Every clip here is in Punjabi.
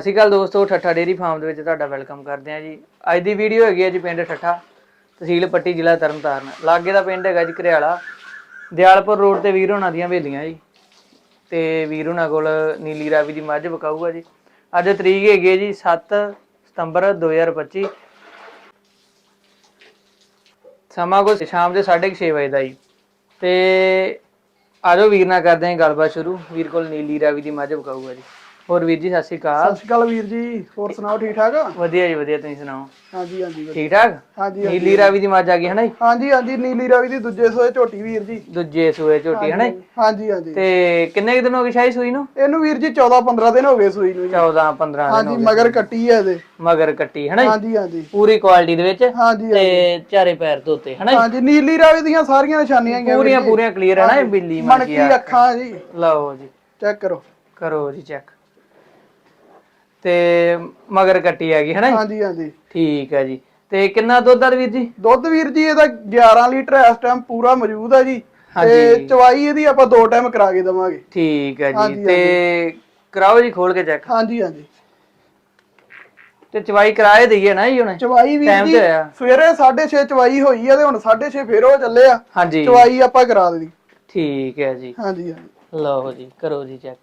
ਸਤਿ ਸ਼੍ਰੀ ਅਕਾਲ ਦੋਸਤੋ, ਠੱਠਾ ਡੇਰੀ ਫਾਰਮ ਦੇ ਵਿੱਚ ਤੁਹਾਡਾ ਵੈਲਕਮ ਕਰਦੇ ਹਾਂ ਜੀ। ਅੱਜ ਦੀ ਵੀਡੀਓ ਹੈਗੀ ਹੈ ਜੀ ਪਿੰਡ ਠੱਠਾ, ਤਹਿਸੀਲ ਪੱਟੀ, ਜ਼ਿਲ੍ਹਾ ਤਰਨਤਾਰਨ। ਲਾਗੇ ਦਾ ਪਿੰਡ ਹੈਗਾ ਜੀ ਘਰਿਆਲਾ ਦਿਆਲਪੁਰ ਰੋਡ ਤੇ ਵੀਰ ਹੋਣਾ ਦੀਆਂ ਹਵੇਲੀਆਂ ਜੀ। ਤੇ ਵੀਰ ਹੋਣਾ ਕੋਲ ਨੀਲੀ ਰਾਵੀ ਦੀ ਮੱਝ ਵਿਕਾਊਗਾ ਜੀ। ਅੱਜ ਤਰੀਕ ਹੈਗੀ ਹੈ ਜੀ 7 ਸਤੰਬਰ 2025 ਸਮਾਂ ਕੋ ਸ਼ਾਮ ਦੇ 6:30 ਵਜੇ ਦਾ ਜੀ। ਤੇ ਆਜੋ ਵੀਰ ਨਾਲ ਕਰਦੇ ਹਾਂ ਗੱਲਬਾਤ ਸ਼ੁਰੂ। ਵੀਰ ਕੋਲ ਨੀਲੀ ਰਾਵੀ ਦੀ ਮੱਝ ਵਿਕਾਊਗਾ ਜੀ। ਹੋਰ ਵੀਰ ਜੀ ਸਤਿ ਸ਼੍ਰੀ ਅਕਾਲ। ਸਤਿ ਸ਼੍ਰੀ ਅਕਾਲ ਵੀਰ ਜੀ ਹੋਰ ਸੁਣਾਓ ਠੀਕ ਠਾਕ ਵਧੀਆ ਜੀ ਵਧੀਆ ਤੁਸੀਂ ਸੁਣਾਓ? ਹਾਂਜੀ ਹਾਂਜੀ। ਠੀਕ ਠਾਕ? ਹਾਂਜੀ ਨੀਲੀ ਰਾਵੀ ਦੀ ਮੱਝ ਆ ਗਈ ਹਨਾ ਜੀ? ਹਾਂਜੀ ਹਾਂਜੀ ਨੀਲੀ ਰਾਵੀ ਦੀ ਦੂਜੇ ਸੋਏ ਝੋਟੀ ਵੀਰ ਜੀ। ਦੂਜੇ ਸੂਏ ਝੋਟੀ ਹਨਾ ਜੀ? ਹਾਂਜੀ ਹਾਂਜੀ ਤੇ ਕਿੰਨੇ ਕੁ ਦਿਨ ਹੋ ਗਏ ਸ਼ਾਹੀ ਸੂਈ ਨੂੰ? ਇਹਨੂੰ ਵੀਰ ਜੀ 14 15 ਦਿਨ ਹੋ ਗਏ ਸੂਈ ਨੂੰ ਜੀ। 14 15 ਦਿਨ ਹਾਂਜੀ ਮਗਰ ਕੱਟੀ ਹੈ ਇਹਦੇ। ਮਗਰ ਕੱਟੀ ਹਨਾ ਜੀ? ਹਾਂਜੀ ਹਾਂਜੀ। ਪੂਰੀ ਕੁਆਲਿਟੀ ਦੇ ਵਿੱਚ ਹਾਂਜੀ ਤੇ ਚਾਰੇ ਪੈਰ ਧੋਤੇ ਹਨਾ ਜੀ? ਹਾਂਜੀ ਨੀਲੀ ਰਾਵੀ ਦੀਆਂ ਸਾਰੀਆਂ ਨਿਸ਼ਾਨੀਆਂ ਵੀਰ ਪੂਰੀਆਂ। ਪੂਰੀਆਂ ਕਲੀਅਰ ਹੈ ਨਾ ਇਹ ਬਿੱਲੀ ਮਣ ਮਣਕੀ ਅੱਖਾਂ ਜੀ। ਲਓ ਜੀ। ਚੈੱਕ ਕਰੋ। ਕਰੋ ਜੀ ਚੈੱਕ। ਤੇ ਮਗਰ ਕੱਟੀ ਹੈਗੀ ਹਨਾ ਜੀ? ਹਾਂਜੀ ਹਾਂਜੀ। ਠੀਕ ਹੈ ਜੀ। ਤੇ ਕਿੰਨਾ ਦੁੱਧ ਆ ਵੀਰ ਜੀ? ਦੁੱਧ ਵੀਰ ਜੀ ਇਹਦਾ 11 ਲੀਟਰ ਇਸ ਟਾਈਮ ਪੂਰਾ ਮੌਜੂਦ ਹੈ ਜੀ। ਤੇ। ਚਵਾਈ ਇਹਦੀ ਆਪਾਂ ਦੋ ਟਾਈਮ ਕਰਾ ਕੇ ਦਵਾਂਗੇ। ਠੀਕ ਹੈ ਜੀ। ਤੇ ਕਰਾਓ ਜੀ ਖੋਲ ਕੇ ਚੈੱਕ ਹਾਂਜੀ ਹਾਂਜੀ। ਤੇ ਚਵਾਈ ਕਰਾਏ ਦਈਏ ਨਾ ਜੀ ਹੁਣ। ਚਵਾਈ Time ਜੀ। ਸਵੇਰੇ 6:30 ਚਵਾਈ ਹੋਈ ਆ ਤੇ ਹੁਣ 6:30 ਫੇਰ ਹੋ ਚੱਲੇ ਆ। ਚਵਾਈ ਆਪਾਂ ਕਰਾ ਦੇਣੀ। ਠੀਕ ਹੈ ਜੀ। ਹਾਂਜੀ ਹਾਂਜੀ। ਲਓ ਜੀ ਕਰੋ ਜੀ ਚੈੱਕ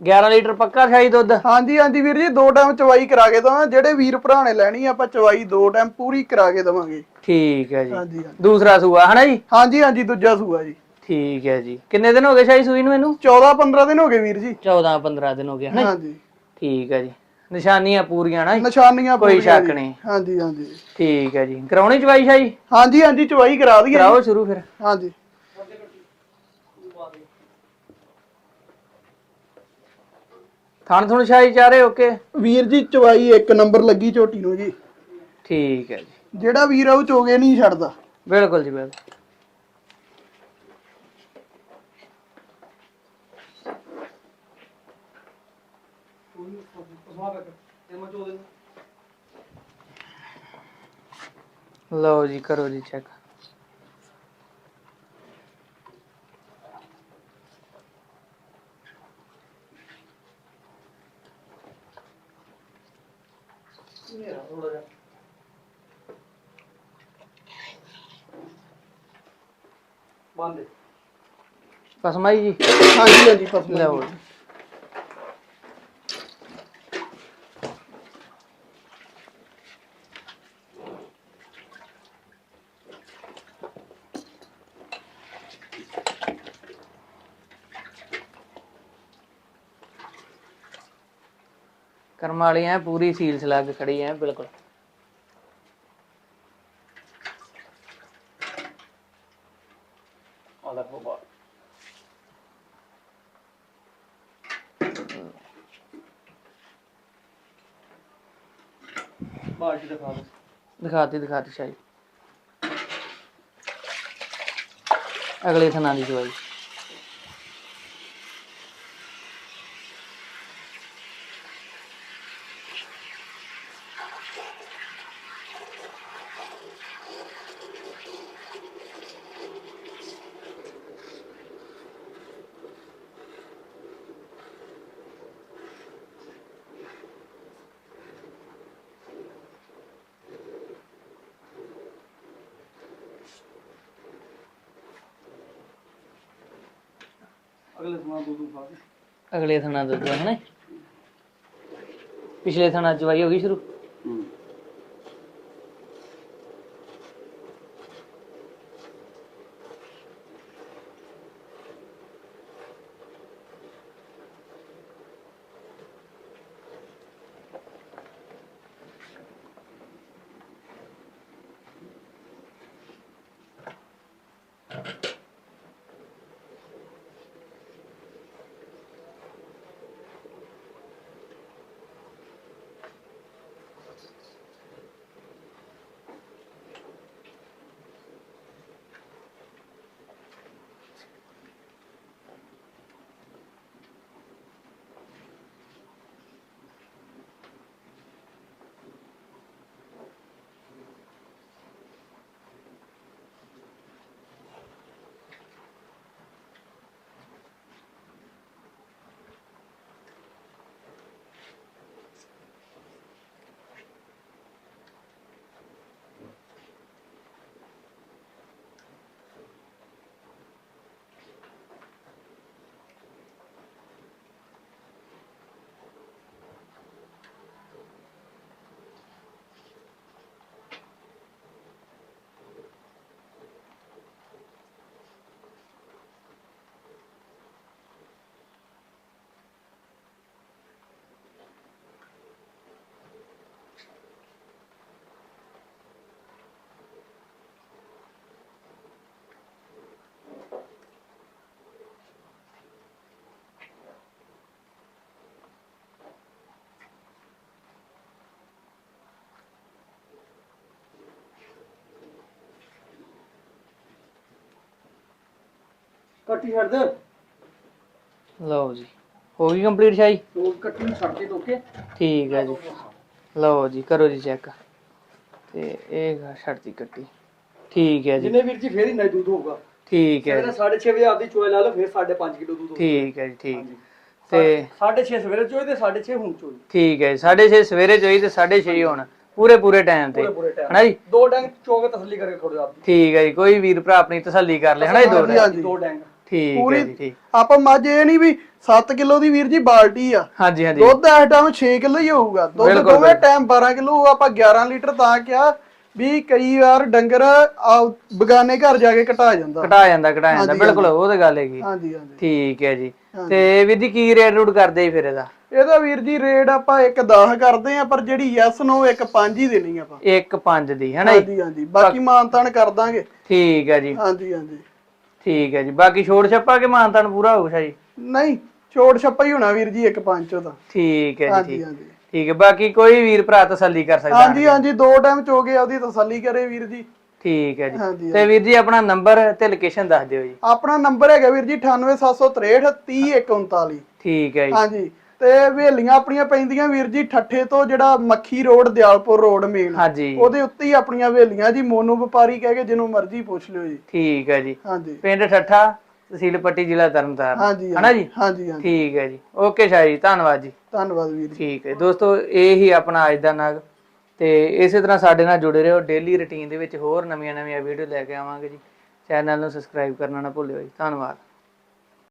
ਗਿਆਰਾਂ ਲੀਟਰ ਪੱਕਾ ਸ਼ਾਹੀ ਦੁੱਧ? ਹਾਂਜੀ ਹਾਂਜੀ ਵੀਰ ਜੀ ਦੋ ਟਾਈਮ ਚਵਾਈ ਕਰਾ ਕੇ ਦਵਾਂ ਜਿਹੜੇ ਵੀਰ ਭਰਾ ਨੇ ਲੈਣੀ ਆਪਾਂ ਚਵਾਈ ਦੋ ਟਾਈਮ ਪੂਰੀ ਕਰਾ ਕੇ ਦਵਾਂਗੇ। ਠੀਕ ਹੈ ਜੀ। ਹਾਂਜੀ ਹਾਂਜੀ। ਦੂਸਰਾ ਸੂਆ ਹਨਾ ਜੀ? ਹਾਂਜੀ ਹਾਂਜੀ ਦੂਜਾ ਸੂਆ ਜੀ। ਠੀਕ ਹੈ ਜੀ। ਕਿੰਨੇ ਦਿਨ ਹੋ ਗਏ ਸ਼ਾਹੀ ਸੂਈ ਨੂੰ ਇਹਨੂੰ? 14 15 ਦਿਨ ਹੋ ਗਏ ਵੀਰ ਜੀ। 14 15 ਦਿਨ ਹੋ ਗਏ ਹਨਾ ਜੀ? ਹਾਂਜੀ। ਠੀਕ ਹੈ ਜੀ। ਨਿਸ਼ਾਨੀਆਂ ਪੂਰੀਆਂ ਨਾ ਜੀ? ਨਿਸ਼ਾਨੀਆਂ ਕੋਈ ਪੂਰੀਆਂ ਸ਼ੱਕ ਜੀ। ਨਹੀਂ। ਹਾਂਜੀ ਹਾਂਜੀ। ਠੀਕ ਹੈ ਜੀ। ਕਰਾਉਣੀ ਚਵਾਈ ਸ਼ਾਹੀ? ਹਾਂਜੀ ਹਾਂਜੀ ਚਵਾਈ ਕਰਾ ਦਈਏ ਕਰਾਓ ਸ਼ੁਰੂ ਫਿਰ। ਹਾਂਜੀ। ਥਣ ਥੁਣ ਸ਼ਾਹੀ ਚਾਰੇ ਓਕੇ ਵੀਰ ਜੀ ਚਵਾਈ ਇੱਕ ਨੰਬਰ ਲੱਗੀ ਝੋਟੀ ਨੂੰ ਜੀ। ਠੀਕ ਹੈ ਜੀ। ਜਿਹੜਾ ਵੀਰ ਉਹ ਚੋਗੇ ਨਹੀਂ ਛੱਡਦਾ। ਬਿਲਕੁਲ ਜੀ ਬਿਲਕੁਲ। ਲਓ ਜੀ ਕਰੋ ਜੀ ਚੈੱਕ ਕਸਮਾਈ ਜੀ। ਹਾਂਜੀ ਹਾਂਜੀ ਫਸਲ ਲਓ ਜੀ। ਕਰਮ ਵਾਲੀ ਐ ਪੂਰੀ ਸੀਲ ਸਲੱਗ ਖੜੀ ਐ ਬਿਲਕੁਲ ਦਿਖਾਤੀ ਦਿਖਾਤੀ ਸ਼ਾਹੀ ਅਗਲੇ ਥਣਾ ਦੀ ਦਵਾਈ ਅਗਲੇ ਥਣਾ ਦੁੱਧ ਹੈ ਪਿਛਲੇ ਥਣਾ ਚਵਾਈ ਹੋ ਗਈ ਸ਼ੁਰੂ? ਕੱਟੀ ਛੱਡ ਦੇ। ਲਓ ਜੀ। ਹੋ ਗਈ ਕੰਪਲੀਟ ਸ਼ਾਈ ਉਹ ਕੱਟੀ ਨੂੰ ਛੱਡ ਕੇ ਦੋਕੇ ਠੀਕ ਹੈ ਜੀ। ਲਓ ਜੀ ਕਰੋ ਜੀ ਚੈੱਕ ਤੇ ਇਹ ਗਾ ਛੱਡਤੀ ਕੱਟੀ। ਠੀਕ ਹੈ ਜੀ। ਜਿੰਨੇ ਵੀਰ ਜੀ ਫੇਰ ਹੀ ਨਾ ਦੁੱਧ ਹੋਊਗਾ। ਠੀਕ ਹੈ ਸਵੇਰੇ 6:30 ਵਜੇ ਆਪਦੀ ਚੋਏ ਲਾ ਲਓ ਫੇਰ 5.5 ਕਿਲੋ ਦੁੱਧ ਹੋਊਗਾ। ਠੀਕ ਹੈ ਜੀ ਠੀਕ। ਹਾਂਜੀ। ਤੇ 6:30 ਸਵੇਰੇ ਚੋਏ ਤੇ 6:30 ਹੁਣ ਚੋਈ ਠੀਕ ਹੈ ਜੀ। 6:30 ਸਵੇਰੇ ਚੋਈ ਤੇ 6:30 ਹੁਣ। ਪੂਰੇ ਪੂਰੇ ਟਾਈਮ ਤੇ। ਪੂਰੇ ਪੂਰੇ ਟਾਈਮ ਹਨਾ ਜੀ? ਦੋ ਡੰਗ ਚੋ ਕੇ ਤਸੱਲੀ ਕਰਕੇ ਖੜੋ ਆਪਦੀ। ਠੀਕ ਹੈ ਜੀ। ਕੋਈ ਵੀਰ ਭਰਾ ਆਪਣੀ ਤਸੱਲੀ ਕਰ ਲੈ। ਹਨਾ ਜੀ ਦੋ ਹਾਂਜੀ, ਹਾਂਜੀ। ਦੋ ਡੰਗ। ਠੀਕ ਹੈ ਪੂਰੀ ਜੀ ਠੀਕ। ਆਪਾਂ ਮੱਝ ਇਹ ਨਹੀਂ ਵੀ 7 ਕਿਲੋ ਦੀ ਵੀਰ ਜੀ ਬਾਲਟੀ ਆ। ਹਾਂਜੀ ਹਾਂਜੀ। ਦੁੱਧ ਇਸ ਟਾਈਮ 6 ਕਿਲੋ ਹੀ ਹੋਊਗਾ। ਦੁੱਧ ਦੋਵੇਂ ਟਾਈਮ 12 ਕਿਲੋ ਆਪਾਂ 11 ਲੀਟਰ ਤਾਂ ਕਿਹਾ ਵੀ ਕਈ ਵਾਰ ਡੰਗਰ ਬਗਾਨੇ ਘਰ ਜਾ ਕੇ ਘਟਾ ਜਾਂਦਾ। ਘਟਾ ਜਾਂਦਾ ਘਟਾ ਜਾਂਦਾ। ਬਿਲਕੁਲ ਉਹ ਤਾਂ ਗੱਲ ਹੈਗੀ। ਹਾਂਜੀ ਹਾਂਜੀ। ਠੀਕ ਹੈ ਜੀ। ਤੇ ਵੀਰ ਜੀ ਕੀ ਰੇਟ ਰੂਟ ਕਰਦੇ ਫਿਰ ਇਹਦਾ? ਇਹਦਾ ਵੀਰ ਜੀ ਰੇਟ ਆਪਾਂ 1.10 ਕਰਦੇ ਆ ਪਰ ਜਿਹੜੀ ਯੈਸ ਨੋ 1.5 ਹੀ ਦੇਣੀ ਆਪਾਂ। 1.5 ਦੀ ਹਨਾ ਜੀ? ਹਾਂਜੀ ਹਾਂਜੀ। ਬਾਕੀ ਮਾਨਤਾਨ ਕਰ ਦਾਂਗੇ। ਠੀਕ ਹੈ ਜੀ। ਹਾਂਜੀ ਹਾਂਜੀ। ਠੀਕ ਹੈ ਜੀ। ਬਾਕੀ ਛੋੜ ਛੱਪਾ ਕੇ ਮਾਨਤਾਨ ਪੂਰਾ ਹੋਊਗਾ ਜੀ ਨਹੀਂ ਛੋਟ ਛੱਪਾ ਹੀ ਹੋਣਾ ਵੀਰ ਜੀ 1.5 ਚੋਂ ਤਾਂ। ਠੀਕ ਹੈ ਜੀ ਹਾਂਜੀ ਠੀਕ। ਹਾਂਜੀ। ਠੀਕ ਹੈ ਬਾਕੀ ਕੋਈ ਵੀਰ ਭਰਾ ਤਸੱਲੀ ਕਰ ਸਕਦਾ। ਹਾਂਜੀ ਹਾਂਜੀ ਦੋ ਟਾਈਮ ਚੋ ਕੇ ਆਪਦੀ ਤਸੱਲੀ ਕਰੇ ਵੀਰ ਜੀ। ਠੀਕ ਹੈ ਜੀ। ਹਾਂਜੀ ਤੇ ਵੀਰ ਜੀ ਆਪਣਾ ਨੰਬਰ ਤੇ ਲੋਕੇਸ਼ਨ ਦੱਸ ਦਿਓ ਜੀ। ਆਪਣਾ ਨੰਬਰ ਹੈਗਾ ਵੀਰ ਜੀ 98763 30139 ਠੀਕ ਹੈ ਜੀ। ਹਾਂਜੀ। ਤੇ ਹਵੇਲੀਆਂ ਆਪਣੀਆਂ ਪੈਂਦੀਆਂ ਵੀਰ ਜੀ ਠੱਠੇ ਤੋਂ ਜਿਹੜਾ ਮੱਖੀ ਰੋਡ ਦਿਆਲਪੁਰ ਰੋਡ ਮੇਨ ਹਾਂਜੀ। ਉਹਦੇ ਉੱਤੇ ਹੀ ਆਪਣੀਆਂ ਹਵੇਲੀਆਂ ਜੀ ਮੋਨੂ ਵਪਾਰੀ ਕਹਿ ਕੇ ਜਿਹਨੂੰ ਮਰਜ਼ੀ ਪੁੱਛ ਲਿਓ ਜੀ। ਠੀਕ ਹੈ ਜੀ। ਹਾਂਜੀ। ਪਿੰਡ ਠੱਠਾ ਤਹਿਸੀਲ ਪੱਟੀ ਜ਼ਿਲ੍ਹਾ ਤਰਨਤਾਰਨ। ਹਾਂਜੀ ਹਨਾ ਜੀ? ਹਾਂਜੀ ਹਾਂਜੀ। ਠੀਕ ਹੈ ਜੀ। ਓਕੇ ਸ਼ਾਹ ਜੀ ਧੰਨਵਾਦ ਜੀ। ਧੰਨਵਾਦ ਵੀਰ ਜੀ। ਠੀਕ ਹੈ। ਦੋਸਤੋ ਇਹ ਹੀ ਆਪਣਾ ਅੱਜ ਦਾ ਨਗ। ਤੇ ਇਸੇ ਤਰ੍ਹਾਂ ਸਾਡੇ ਨਾਲ ਜੁੜੇ ਰਹੋ। ਡੇਲੀ ਰੁਟੀਨ ਦੇ ਵਿੱਚ ਹੋਰ ਨਵੀਆਂ ਨਵੀਆਂ ਵੀਡੀਓ ਲੈ ਕੇ ਆਵਾਂਗੇ ਜੀ। ਚੈਨਲ ਨੂੰ ਸਬਸਕ੍ਰਾਈਬ ਕਰਨਾ ਨਾ ਭੁੱਲਿਓ ਜੀ। ਧੰਨਵਾਦ।